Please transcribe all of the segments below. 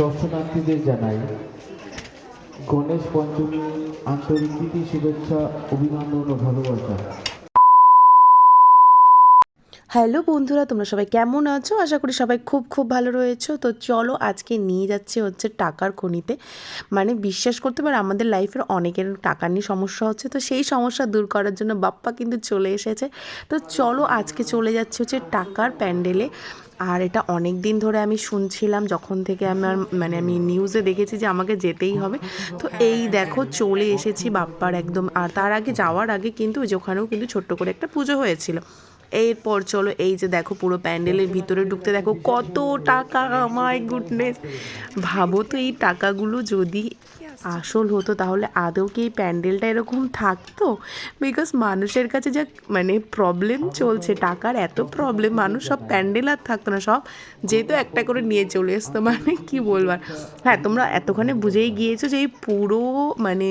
দর্শনার্থীদের জানাই, গণেশ পঞ্চমী আন্তরিক প্রীতি, শুভেচ্ছা, অভিনন্দন ও ভালোবাসা। হ্যালো বন্ধুরা, তোমরা সবাই কেমন আছো? আশা করি সবাই খুব খুব ভালো রয়েছো। তো চলো আজকে নিয়ে যাচ্ছে হচ্ছে টাকার খনিতে। মানে বিশ্বাস করতে পারো, আমাদের লাইফের অনেকের টাকা নিয়ে সমস্যা হচ্ছে। তো সেই সমস্যা দূর করার জন্য বাপ্পা কিন্তু চলে এসেছে। তো চলো আজকে চলে যাচ্ছে হচ্ছে টাকার প্যান্ডেলে। আর এটা অনেক দিন ধরে আমি শুনছিলাম, যখন থেকে আমার মানে আমি নিউজে দেখেছি যে আমাকে যেতেই হবে। তো এই দেখো, চলে এসেছি বাপ্পার একদম, আর তার আগে যাওয়ার আগে কিন্তু ওখানেও কিন্তু ছোট্ট করে একটা পুজো হয়েছিল। এরপর চলো, এই যে দেখো পুরো প্যান্ডেলের ভিতরে ঢুকতে দেখো কত টাকা মাই গুডনেস ভাবো তো এই টাকাগুলো যদি আসল হতো, তাহলে আদৌ কি এই প্যান্ডেলটা এরকম থাকতো? বিকজ মানুষের কাছে যা মানে প্রবলেম চলছে, টাকার এত প্রবলেম মানুষ সব প্যান্ডেল আর থাকতো না, সব যেহেতু একটা করে নিয়ে চলে আসতো মানে কি বলবার হ্যাঁ তোমরা এতক্ষণে বুঝেই গিয়েছো যে এই পুরো মানে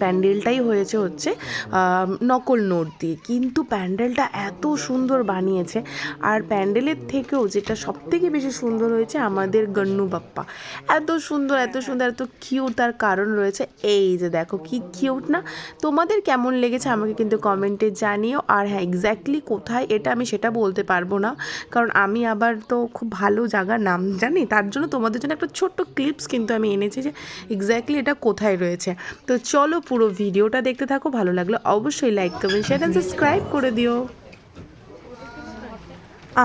প্যান্ডেলটাই হয়েছে হচ্ছে নকল নোট দিয়ে। কিন্তু প্যান্ডেলটা এত সুন্দর বানিয়েছে। আর প্যান্ডেলের থেকেও যেটা সব থেকে বেশি সুন্দর হয়েছে আমাদের গন্নু বাপ্পা। এত সুন্দর এত সুন্দর, এত কিউট তার কারণ রয়েছে এই যে দেখো কি কিউট না। তোমাদের কেমন লেগেছে আমাকে কিন্তু কমেন্টে জানিও। আর হ্যাঁ এক্স্যাক্টলি কোথায় এটা আমি সেটা বলতে পারব না। কারণ আমি আবার তো খুব ভালো জায়গার নাম জানি। তার জন্য তোমাদের জন্য একটা ছোট্ট ক্লিপস কিন্তু আমি এনেছি যে এক্স্যাক্টলি এটা কোথায় রয়েছে। তো চলো পুরো ভিডিওটা দেখতে থাকো ভালো লাগলে অবশ্যই like comment share and subscribe করে দিও।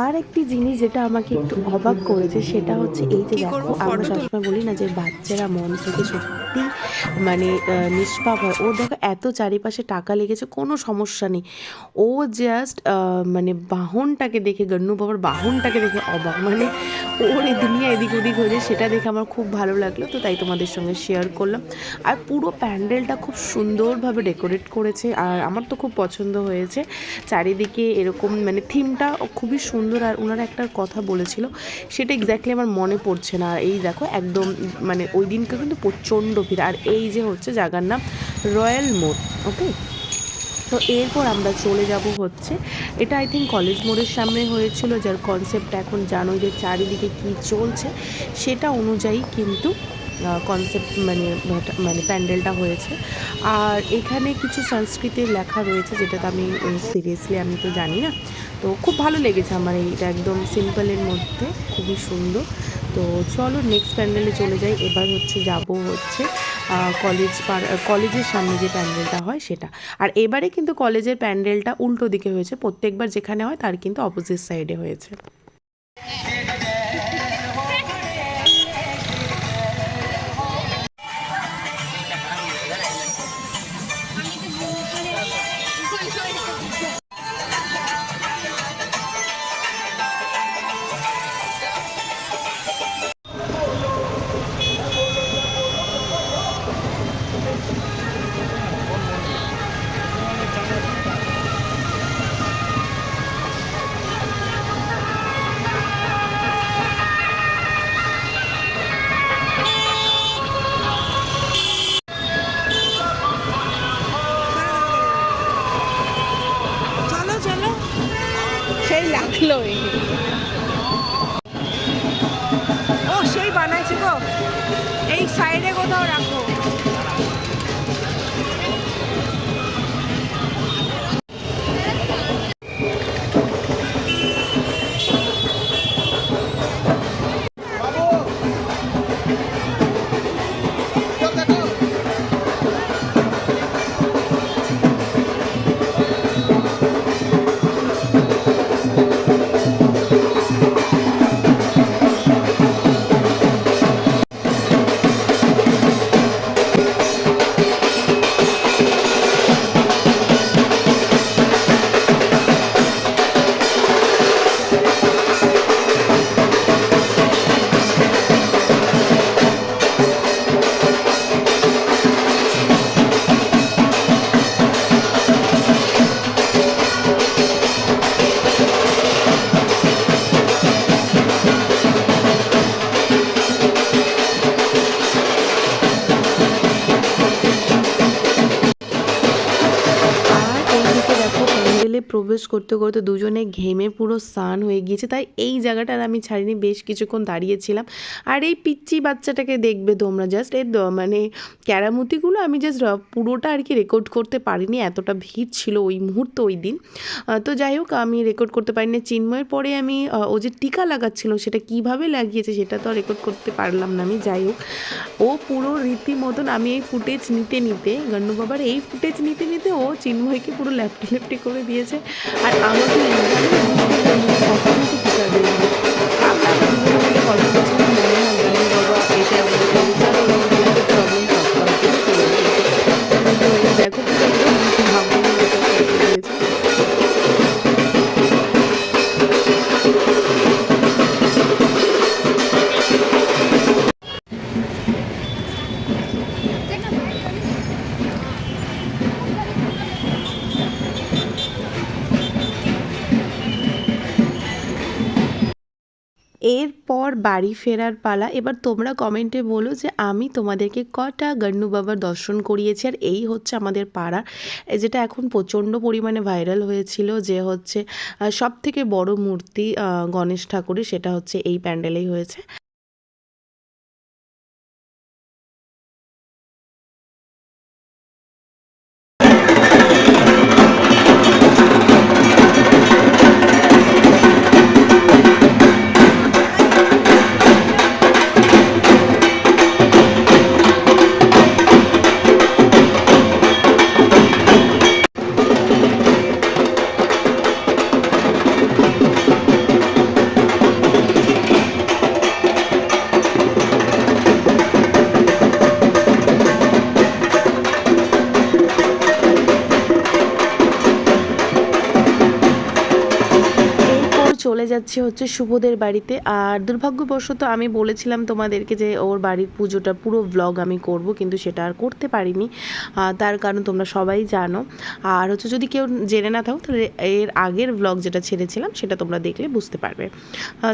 আর একটি জিনিস যেটা আমাকে একটু অবাক করেছে সেটা হচ্ছে এই যে দেখো আমরা সবসময় বলি না যে বাচ্চারা মন থেকে সত্যি মানে নিষ্পাপ হয়। ও দেখো এত চারিপাশে টাকা লেগেছে কোনো সমস্যা নেই। ও জাস্ট মানে বাহনটাকে দেখে গন্নু বাবার বাহনটাকে দেখে অবাক। মানে ওর এই দুনিয়া এদিক ওদিক হয়ে যায় সেটা দেখে আমার খুব ভালো লাগল, তো তাই তোমাদের সঙ্গে শেয়ার করলাম। আর পুরো প্যান্ডেলটা খুব সুন্দরভাবে ডেকোরেট করেছে, আর আমার তো খুব পছন্দ হয়েছে। চারিদিকে এরকম মানে থিমটা খুবই সুন্দর, আর ওনারা একটা কথা বলেছিল, সেটা এক্স্যাক্টলি আমার মনে পড়ছে না। আর এই দেখো, একদম মানে ওই দিনকে কিন্তু প্রচণ্ড ভিড়। আর এই যে হচ্ছে জায়গার নাম রয়্যাল মোড় ওকে তো এরপর আমরা চলে যাব হচ্ছে, এটা আই থিঙ্ক কলেজ মোড়ের সামনে হয়েছিল, যার কনসেপ্ট এখন জানোই যে চারিদিকে কী চলছে, সেটা অনুযায়ী কিন্তু কনসেপ্ট মানে মানে প্যান্ডেলটা হয়েছে। আর এখানে কিছু সংস্কৃতির লেখা রয়েছে যেটা তো আমি সিরিয়াসলি আমি তো জানি না। তো খুব ভালো লেগেছে আমার এইটা একদম সিম্পলের মধ্যে, খুবই সুন্দর। তো চলো নেক্সট প্যান্ডেলে চলে যাই, এবার হচ্ছে যাব হচ্ছে কলেজ কলেজের সামনে যে প্যান্ডেলটা হয় সেটা। আর এবারে কিন্তু কলেজের প্যান্ডেলটা উল্টো দিকে হয়েছে। প্রত্যেকবার যেখানে হয় তার কিন্তু অপোজিট সাইডে হয়েছে। প্রবেশ করতে করতে দুজনে ঘেমে পুরো স্নান হয়ে গিয়েছে। তাই এই জায়গাটার আমি ছাড়িনি, বেশ কিছুক্ষণ দাঁড়িয়েছিলাম। আর এই পিচ্চি বাচ্চাটাকে দেখবে তোমরা জাস্ট এর মানে ক্যারামতিগুলো আমি জাস্ট পুরোটা আর কি রেকর্ড করতে পারিনি, এতটা ভিড় ছিল ওই মুহূর্ত, ওই দিন। তো যাই হোক, আমি রেকর্ড করতে পারিনি। চিন্ময়ের পরে আমি ও যে টিকা লাগাচ্ছিল, সেটা কীভাবে লাগিয়েছে সেটা তো রেকর্ড করতে পারলাম না আমি, যাই হোক। ও পুরো রীতিমতন আমি এই ফুটেজ নিতে নিতে, গন্নু বাবার এই ফুটেজ নিতে নিতে ও চিন্ময়কে পুরো ল্যাপটি ল্যাপটি করে দিয়েছে। আর আমাকে এরপর বাড়ি ফেরার পালা। এবার তোমরা কমেন্টে বলো যে, আমি তোমাদেরকে কটা গন্নু বাবার দর্শন করিয়েছি আর এই হচ্ছে আমাদের পাড়া। যেটা এখন প্রচণ্ড পরিমাণে ভাইরাল হয়েছিল যে হচ্ছে সব থেকে বড় মূর্তি গণেশ ঠাকুরের, সেটা হচ্ছে এই প্যান্ডেলেই হয়েছে। যাচ্ছে হচ্ছে শুভদের বাড়িতে। আর দুর্ভাগ্যবশত আমি বলেছিলাম তোমাদেরকে যে ওর বাড়ির পুজোটা পুরো ব্লগ আমি করব, কিন্তু সেটা আর করতে পারিনি। তার কারণ তোমরা সবাই জানো। আর হচ্ছে যদি কেউ জেনে না থাকো, তাহলে এর আগের ব্লগ যেটা ছেড়েছিলাম, সেটা তোমরা দেখলে বুঝতে পারবে।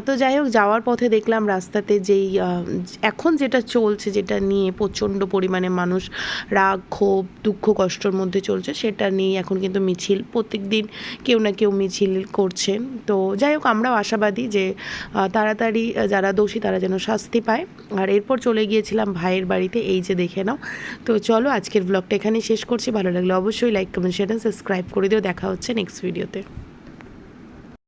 তো যাই হোক, যাওয়ার পথে দেখলাম রাস্তাতে যেই এখন যেটা চলছে, যেটা নিয়ে প্রচণ্ড পরিমাণে মানুষ রাগ, ক্ষোভ, দুঃখ, কষ্টর মধ্যে চলছে, সেটা নিয়ে এখন কিন্তু মিছিল। প্রত্যেক দিন কেউ না কেউ মিছিল করছে। তো যাই হোক আমরাও আশাবাদী যে তাড়াতাড়ি যারা দোষী তারা যেন শাস্তি পায়। আর এরপর চলে গিয়েছিলাম ভাইয়ের বাড়িতে, এই যে দেখে নাও। তো চলো আজকের ব্লগটা এখানেই শেষ করছি। ভালো লাগলে অবশ্যই লাইক কমেন্ট শেয়ার সাবস্ক্রাইব করে দিও। দেখা হচ্ছে নেক্সট ভিডিওতে